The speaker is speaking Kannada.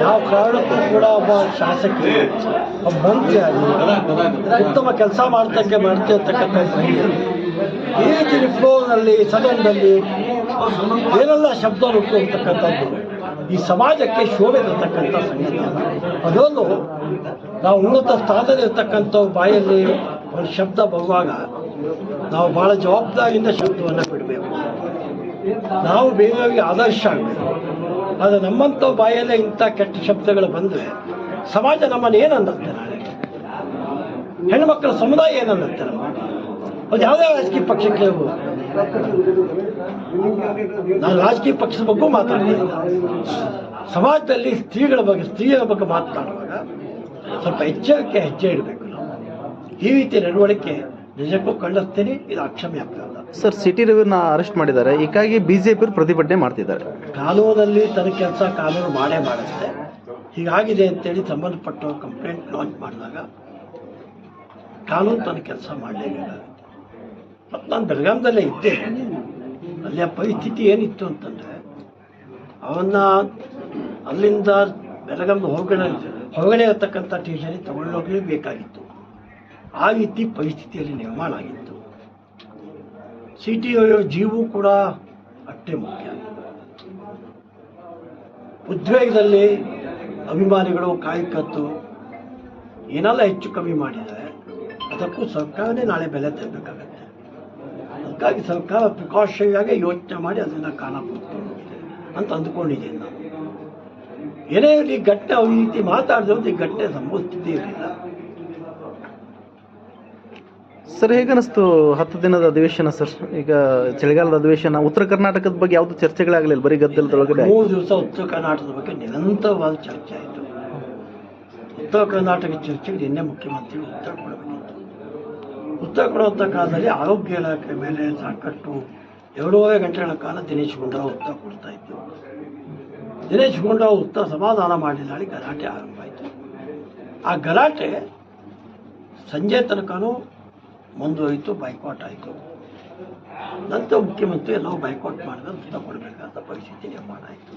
ಯಾವ ಕಾರಣಕ್ಕೂ ಕೂಡ ಒಬ್ಬ ಶಾಸಕಿ ಒಬ್ಬ ಮಂತ್ರಿಯಾಗಿ ಉತ್ತಮ ಕೆಲಸ ಮಾಡ್ತಕ್ಕೆ ಮಾಡ್ತಿರ್ತಕ್ಕಂಥ ಈ ರೀತಿ ಫ್ಲೋನಲ್ಲಿ ಸದನದಲ್ಲಿ ಏನೆಲ್ಲ ಶಬ್ದ ಹುಟ್ಟುವಂತಕ್ಕಂಥದ್ದು ಈ ಸಮಾಜಕ್ಕೆ ಶೋಭೆ ತರ್ತಕ್ಕಂಥ ಸಂಗತಿ. ಅದೊಂದು ನಾವು ಉನ್ನತ ಸ್ಥಾನದಲ್ಲಿರ್ತಕ್ಕಂಥ ಬಾಯಲ್ಲಿ ಒಂದು ಶಬ್ದ ಬರುವಾಗ ನಾವು ಭಾಳ ಜವಾಬ್ದಾರಿಯಿಂದ ಶಬ್ದವನ್ನು ಬಿಡಬೇಕು. ನಾವು ಬೇರೆಯವರಿಗೆ ಆದರ್ಶ ಆಗಬೇಕು. ಆದರೆ ನಮ್ಮಂಥ ಬಾಯಲ್ಲೇ ಇಂಥ ಕೆಟ್ಟ ಶಬ್ದಗಳು ಬಂದರೆ ಸಮಾಜ ನಮ್ಮನ್ನು ಏನು ಅನ್ನತ್ತೆ ನಾಳೆ ಹೆಣ್ಮಕ್ಳ ಸಮುದಾಯ ಏನು ಅನ್ನತ್ತೆ ನಮ್ಮ ಅದು ಯಾವುದೇ ರಾಜಕೀಯ ಪಕ್ಷಕ್ಕೆ. ನಾನು ರಾಜಕೀಯ ಪಕ್ಷದ ಬಗ್ಗೆ ಮಾತಾಡ್ತೀನಿ. ಸಮಾಜದಲ್ಲಿ ಸ್ತ್ರೀಗಳ ಬಗ್ಗೆ, ಸ್ತ್ರೀಯರ ಬಗ್ಗೆ ಮಾತನಾಡುವಾಗ ಸ್ವಲ್ಪ ಎಚ್ಚರಿಕೆ, ಹೆಜ್ಜೆ ಇಡಬೇಕು ನಾವು. ಈ ರೀತಿ ನಡವಳಿಕೆ ನಿಜಕ್ಕೂ ಖಂಡಿಸ್ತೀನಿ ಇದು ಅಕ್ಷಮ್ಯ ಅಪರಾಧ ಸರ್ ಸಿಟಿ ರವಿನ ಅರೆಸ್ಟ್ ಮಾಡಿದ್ದಾರೆ. ಹೀಗಾಗಿ ಬಿಜೆಪಿ ಪ್ರತಿಭಟನೆ ಮಾಡ್ತಿದ್ದಾರೆ. ಕಾನೂನಲ್ಲಿ ತನ್ನ ಕೆಲಸ ಕಾನೂನು ಮಾಡೇ ಮಾಡುತ್ತೆ. ಹೀಗಾಗಿದೆ ಅಂತೇಳಿ ಸಂಬಂಧಪಟ್ಟ ಕಂಪ್ಲೇಂಟ್ ಲಾಂಚ್ ಮಾಡಿದಾಗ ಕಾನೂನು ತನ್ನ ಕೆಲಸ ಮಾಡಲೇಬೇಕಾಗುತ್ತೆ ಮತ್ತು ನಾನು ಬೆಳಗಾಮದಲ್ಲೇ ಇದ್ದೆ. ಅಲ್ಲಿಯ ಪರಿಸ್ಥಿತಿ ಏನಿತ್ತು ಅಂತಂದರೆ ಅವನ್ನ ಅಲ್ಲಿಂದ ಬೆಳಗಾಂದ ಹೊರಗಡೆ ಹೊರಗಡೆ ಇರತಕ್ಕಂಥ ತಗೊಂಡೋಗ್ಲೇ ತಗೊಂಡೋಗ್ಲೇಬೇಕಾಗಿತ್ತು ಆ ರೀತಿ ಪರಿಸ್ಥಿತಿಯಲ್ಲಿ ನಿರ್ಮಾಣ ಆಗಿತ್ತು. ಸಿ ಟಿ ಜೀವೂ ಕೂಡ ಅಷ್ಟೇ ಮುಖ್ಯ. ಉದ್ವೇಗದಲ್ಲಿ ಅಭಿಮಾನಿಗಳು ಕಾಯಕತ್ತು ಏನೆಲ್ಲ ಹೆಚ್ಚು ಕಮ್ಮಿ ಮಾಡಿದರೆ ಅದಕ್ಕೂ ಸರ್ಕಾರನೇ ನಾಳೆ ಬೆಲೆ ತರಬೇಕಾಗತ್ತೆ. ಅದಕ್ಕಾಗಿ ಸರ್ಕಾರ ಪ್ರಿಕಾಷನ್ಯಾಗೆ ಯೋಚನೆ ಮಾಡಿ ಅದನ್ನು ಕಾಣಬಹುದು ಅಂತ ಅಂದ್ಕೊಂಡಿದ್ದೀನಿ ನಾನು. ಏನೇ ಇರಲಿ ಘಟ್ಟೆ ಅವ್ರ ರೀತಿ ಮಾತಾಡಿದ್ರೆ ಈ ಘಟ್ಟೆ ಸಂಭವಿಸ್ತಿದ್ದೇ ಇರಲಿಲ್ಲ. ಸರ್ ಹೇಗನಿಸ್ತು ಹತ್ತು ದಿನದ ಅಧಿವೇಶನ ಸರ್ ಈಗ ಚಳಿಗಾಲದ ಅಧಿವೇಶನ, ಉತ್ತರ ಕರ್ನಾಟಕದ ಬಗ್ಗೆ ಯಾವುದು ಚರ್ಚೆಗಳಾಗಲಿಲ್ಲ ಬರೀ ಗದ್ದಲದೊಳಗಡೆ ಮೂರು ದಿವಸ ಉತ್ತರ ಕರ್ನಾಟಕದ ಬಗ್ಗೆ ನಿರಂತರವಾದ ಚರ್ಚೆ ಆಯಿತು. ಉತ್ತರ ಕರ್ನಾಟಕ ಚರ್ಚೆಗೆ ನಿನ್ನೆ ಮುಖ್ಯಮಂತ್ರಿಗಳು ಉತ್ತರ ಕೊಡಬೇಕಿತ್ತು. ಉತ್ತರ ಕೊಡುವಂಥ ಕಾಲದಲ್ಲಿ ಆರೋಗ್ಯ ಇಲಾಖೆ ಮೇಲೆ ಸಾಕಷ್ಟು ಎರಡೂವರೆ ಗಂಟೆಗಳ ಕಾಲ ದಿನೇಶ್ ಗುಂಡ್ರಾವ್ ಉತ್ತರ ಕೊಡ್ತಾ ಇತ್ತು ದಿನೇಶ್ ಗುಂಡ್ರಾವ್ ಉತ್ತರ ಸಮಾಧಾನ ಮಾಡಿದ ಗಲಾಟೆ ಆರಂಭ ಆಯಿತು. ಆ ಗಲಾಟೆ ಸಂಜೆ ತನಕನೂ ಮುಂದುವರಿತು ಬೈಕಾಟ್ ಆಯಿತು. ನಂತರ ಮುಖ್ಯಮಂತ್ರಿ ಎಲ್ಲವೂ ಬೈಕಾಟ್ ಮಾಡಿದ್ರೆ ಉತ್ತರ ಕೊಡಬೇಕಾದ ಪರಿಸ್ಥಿತಿ ನಿರ್ಮಾಣ ಆಯಿತು.